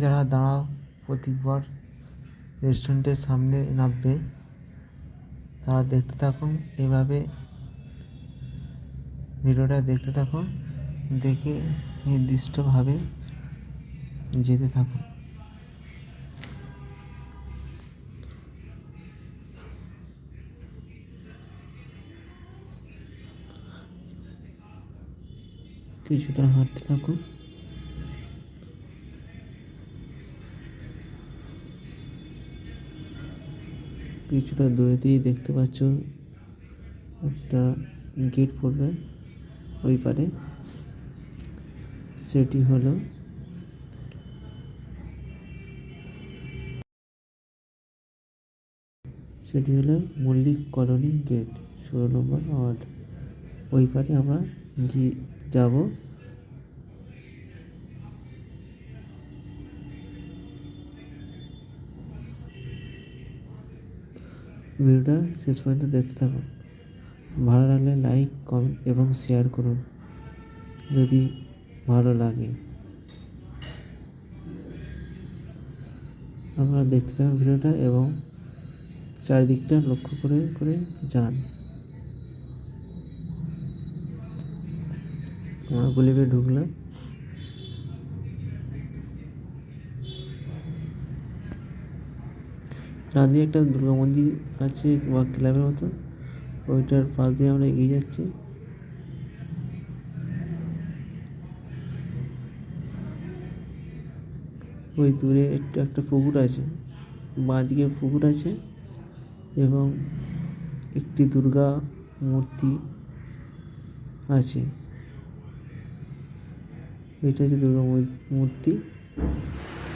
যারা দাঁড়াও, প্রতিবার রেস্টুরেন্টের সামনে নামবে, তারা দেখতে থাকুন, এভাবে ভিডিওটা দেখতে থাকুন, দেখে নির্দিষ্টভাবে যেতে থাকুন। কিছুটা হাঁটতে থাকুন। কিছুটা দূরেতেই দেখতে পাচ্ছ একটা গেট পড়বে ওই পারে। সেটি হলো সেটি হলো মল্লিক কলোনি গেট, ষোলো নম্বর ওয়ার্ড। ওই পারে আমরা যাব। ভিডিওটা শেষ পর্যন্ত দেখতে থাকুন। ভালো লাগলে লাইক, কমেন্ট এবং শেয়ার করুন যদি ভালো লাগে। আপনারা দেখতে থাকুন ভিডিওটা এবং চারিদিকটা লক্ষ্য করে করে যান। আমরা গলিবে ঢুকলাম। দিয়ে একটা দুর্গা মন্দির আছে বা ক্লাবের মতো। ওইটার পাশ দিয়ে আমরা এগিয়ে যাচ্ছি। ওই দূরে একটু, একটা পুকুর আছে। বাঁ দিকে পুকুর আছে এবং একটি দুর্গা মূর্তি আছে। এটা হচ্ছে দুর্গা মূর- মূর্তি।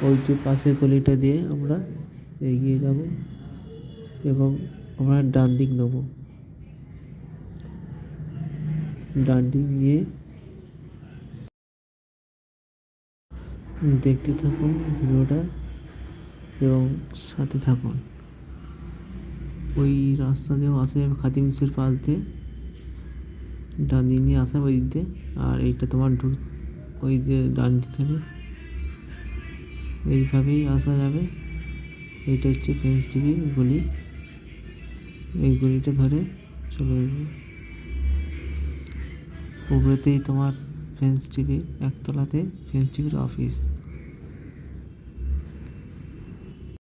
ওইটি পাশের গলিটা দিয়ে আমরা এগিয়ে যাব এবং আমরা ডান দিক নেব। ডান দিক নিয়ে দেখতে থাকুন ভিডিওটা এবং সাথে থাকুন। ওই রাস্তা দিয়েও আসা মিক্সের পাশ দিয়ে। ডান দিক নিয়ে আসা ওই দিয়ে আর এইটা তোমার ঢুক ওই দিয়ে ডান দিক থেকে। এইভাবেই আসা যাবে। এইটা হচ্ছে ফেন্স টিভি গলি। এই গলিটা ধরে চলে যাবে। উপরেতেই তোমার ফেন্স টিভি, একতলাতে ফেন্স টিভির অফিস।